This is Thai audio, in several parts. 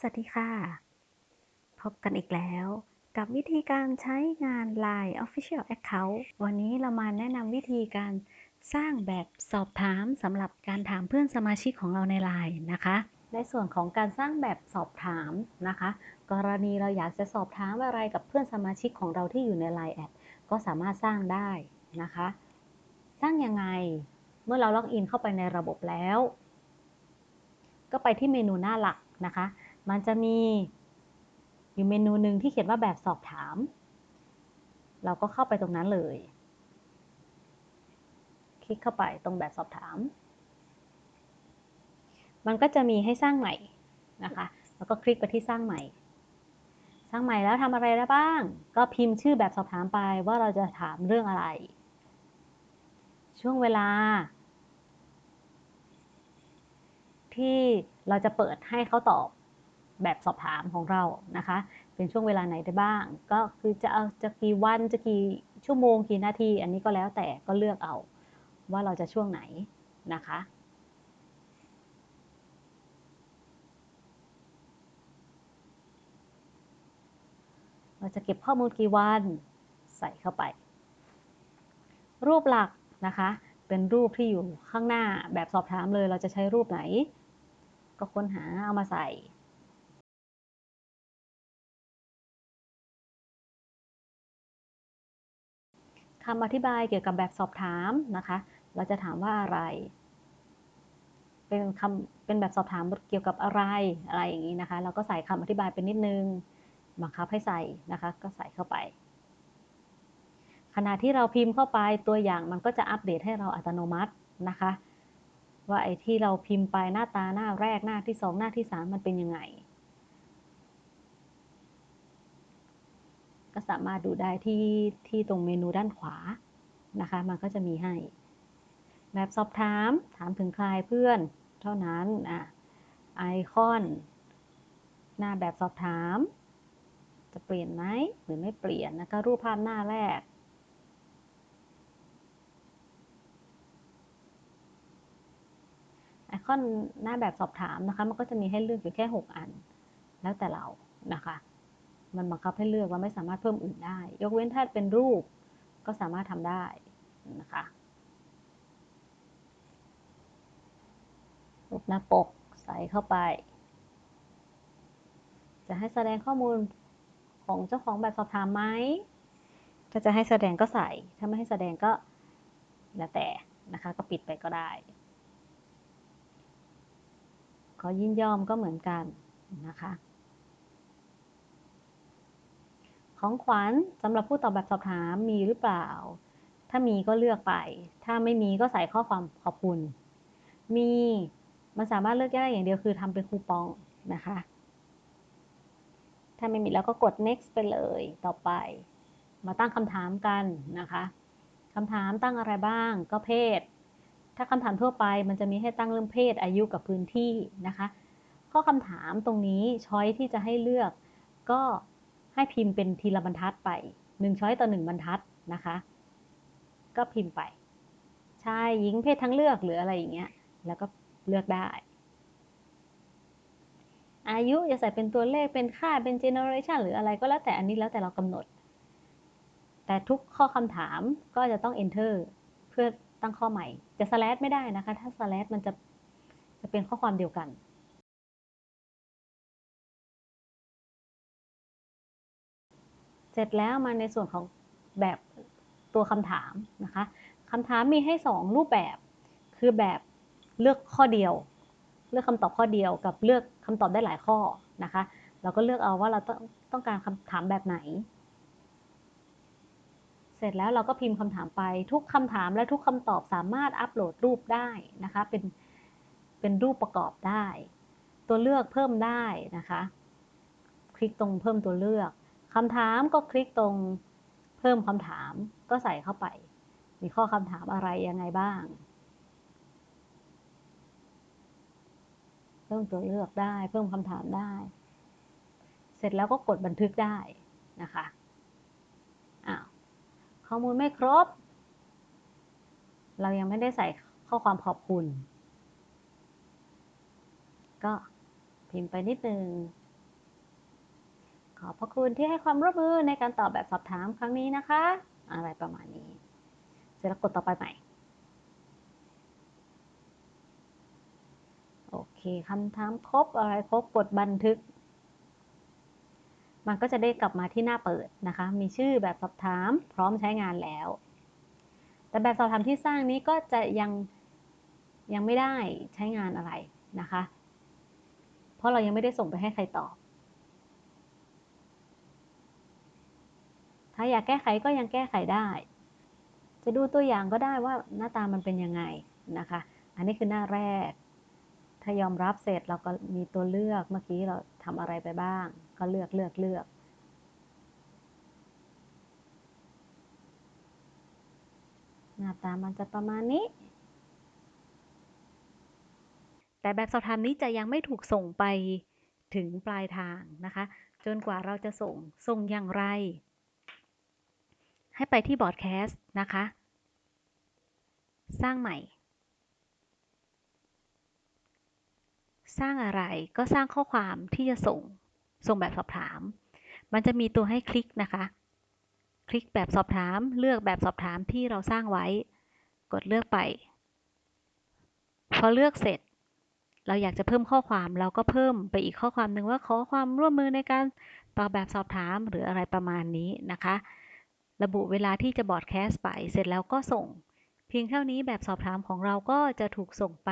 สวัสดีค่ะ พบกันอีกแล้ว กับวิธีการใช้งาน Line Official Account วันนี้เรามาแนะนำวิธีการสร้างแบบสอบถามสำหรับการถามเพื่อนสมาชิกของเราใน Line นะคะ ในส่วนของการสร้างแบบสอบถามนะคะ กรณีเราอยากจะสอบถามอะไรกับเพื่อนสมาชิกของเราที่อยู่ใน Line แอดก็สามารถสร้างได้นะคะ สร้างยังไงเมื่อเราล็อกอินเข้าไปในระบบแล้ว ก็ไปที่เมนูหน้าหลักนะคะ มันจะมีอยู่เมนูหนึ่งที่เขียนว่าแบบสอบถาม เราก็เข้าไปตรงนั้นเลย คลิกเข้าไปตรงแบบสอบถาม มันก็จะมีให้สร้างใหม่นะคะ แล้วก็คลิกไปที่สร้างใหม่ สร้างใหม่แล้วทำอะไรได้บ้าง ก็พิมพ์ชื่อแบบสอบถามไปว่าเราจะถามเรื่องอะไร ช่วงเวลา ที่เราจะเปิดให้เขาตอบ แบบสอบถามของเรานะคะ เป็นช่วงเวลาไหนได้บ้าง ก็คือจะเอาจะกี่วันจะกี่ชั่วโมงกี่นาที อันนี้ก็แล้วแต่ก็เลือกเอาว่าเราจะช่วงไหนนะคะเราจะเก็บข้อมูลกี่วันใส่เข้าไป รูปหลักนะคะ เป็นรูปที่อยู่ข้างหน้าแบบสอบถามเลย เราจะใช้รูปไหน ก็ค้นหาเอามาใส่ คำอธิบายเกี่ยวกับแบบสอบถามนะคะ เราจะถามว่าอะไร เป็นคำเป็นแบบสอบถามเกี่ยวกับอะไรอะไรอย่างนี้นะคะ เราก็ใส่คำอธิบายเป็นนิดนึงบังคับให้ใส่นะคะ ก็ใส่เข้าไป ขณะที่เราพิมพ์เข้าไปตัวอย่างมันก็จะอัปเดตให้เราอัตโนมัตินะคะ ว่าไอ้ที่เราพิมพ์ไปหน้าตาหน้าแรกหน้าที่สองหน้าที่สามมันเป็นยังไง ก็สามารถดูได้ที่ที่ตรงเมนูด้านขวานะคะ มันก็จะมีให้แบบสอบถาม ถามถึงใครเพื่อน เท่านั้นอะไอคอน หน้าแบบสอบถาม จะเปลี่ยนไหมหรือไม่เปลี่ยนนะคะรูปภาพหน้าแรกไอคอนหน้าแบบสอบถามนะคะ มันก็จะมีให้เลือกอยู่แค่ 6 อัน แล้วแต่เรานะคะ มันบังคับให้เลือกว่าไม่สามารถเพิ่มอื่นได้ ยกเว้นถ้าเป็นรูปก็สามารถทำได้นะคะรูปหน้าปกใส่เข้าไป จะให้แสดงข้อมูลของเจ้าของแบบสอบถามไหมถ้าจะให้แสดงก็ใส่ ถ้าไม่ให้แสดงก็แล้วแต่นะคะก็ปิดไปก็ได้ ขอยินยอมก็เหมือนกันนะคะ ของขวัญสำหรับผู้ตอบแบบสอบถามมีหรือเปล่า ถ้ามีก็เลือกไป ถ้าไม่มีก็ใส่ข้อความขอบคุณ มีมันสามารถเลือกได้อย่างเดียวคือทำเป็นคูปองนะคะ ถ้าไม่มีแล้วก็กด next ไปเลยต่อไป มาตั้งคำถามกันนะคะคำถามตั้งอะไรบ้างก็เพศ ถ้าคำถามทั่วไปมันจะมีให้ตั้งเรื่องเพศอายุกับพื้นที่นะคะ ข้อคำถามตรงนี้ช้อยที่จะให้เลือกก็ ให้พิมพ์เป็นทีละบรรทัดไปหนึ่งช้อยต่อหนึ่งบรรทัดนะคะ ก็พิมพ์ไปชายหญิงเพศทั้งเลือกหรืออะไรอย่างเงี้ย แล้วก็เลือกได้ อายุจะใส่เป็นตัวเลขเป็นค่าเป็นเจเนอเรชันหรืออะไรก็แล้วแต่อันนี้แล้วแต่เรากำหนด แต่ทุกข้อคำถามก็จะต้อง enter เพื่อตั้งข้อใหม่ จะ slash ไม่ได้นะคะ ถ้า slash มันจะจะเป็นข้อความเดียวกัน เสร็จแล้วมาในส่วนของแบบตัวคำถามนะคะคำถามมีให้ 2 รูปแบบ คือแบบเลือกข้อเดียว เลือกคำตอบข้อเดียวกับเลือกคำตอบได้หลายข้อนะคะ เราก็เลือกเอาว่าเราต้องต้องการคำถามแบบไหน เสร็จแล้วเราก็พิมพ์คำถามไปทุกคำถามและทุกคำตอบสามารถอัปโหลดรูปได้นะคะ เป็นเป็นรูปประกอบได้ ตัวเลือกเพิ่มได้นะคะ คลิกตรงเพิ่มตัวเลือก คำถามก็คลิกตรงเพิ่มคำถามก็ใส่เข้าไป มีข้อคำถามอะไรยังไงบ้าง เพิ่มตัวเลือกได้ เพิ่มคำถามได้ เสร็จแล้วก็กดบันทึกได้นะคะอ้าวข้อมูลไม่ครบ เรายังไม่ได้ใส่ข้อความขอบคุณ ก็พิมพ์ไปนิดนึง ขอบพระคุณที่ให้ความร่วมมือในการตอบแบบสอบถามครั้งนี้นะคะ อะไรประมาณนี้ เสร็จแล้วกดต่อไปใหม่ โอเคคำถามครบอะไรครบกดบันทึก มันก็จะได้กลับมาที่หน้าเปิดนะคะ มีชื่อแบบสอบถามพร้อมใช้งานแล้ว แต่แบบสอบถามที่สร้างนี้ก็จะยังยังไม่ได้ใช้งานอะไรนะคะ เพราะเรายังไม่ได้ส่งไปให้ใครตอบ ถ้าอยากแก้ไขก็ยังแก้ไขได้ จะดูตัวอย่างก็ได้ว่าหน้าตามันเป็นยังไงนะคะ อันนี้คือหน้าแรก ถ้ายอมรับเสร็จเราก็มีตัวเลือกเมื่อกี้เราทำอะไรไปบ้าง ก็เลือกเลือกเลือกหน้าตามันจะประมาณนี้ แต่แบบสอบถามนี้จะยังไม่ถูกส่งไปถึงปลายทางนะคะ จนกว่าเราจะส่ง ส่งอย่างไร ให้ไปที่บอร์ดแคสต์นะคะ สร้างใหม่ สร้างอะไรก็สร้างข้อความที่จะส่ง ส่งแบบสอบถาม มันจะมีตัวให้คลิกนะคะ คลิกแบบสอบถาม เลือกแบบสอบถามที่เราสร้างไว้ กดเลือกไป พอเลือกเสร็จเราอยากจะเพิ่มข้อความเราก็เพิ่มไปอีกข้อความหนึ่งว่าขอความร่วมมือในการตอบแบบสอบถามหรืออะไรประมาณนี้นะคะ ระบุเวลาที่จะบอร์ดแคสต์ไป เสร็จแล้วก็ส่ง เพียงเท่านี้แบบสอบถามของเราก็จะถูกส่งไป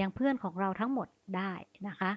ยังเพื่อนของเราทั้งหมดได้นะคะ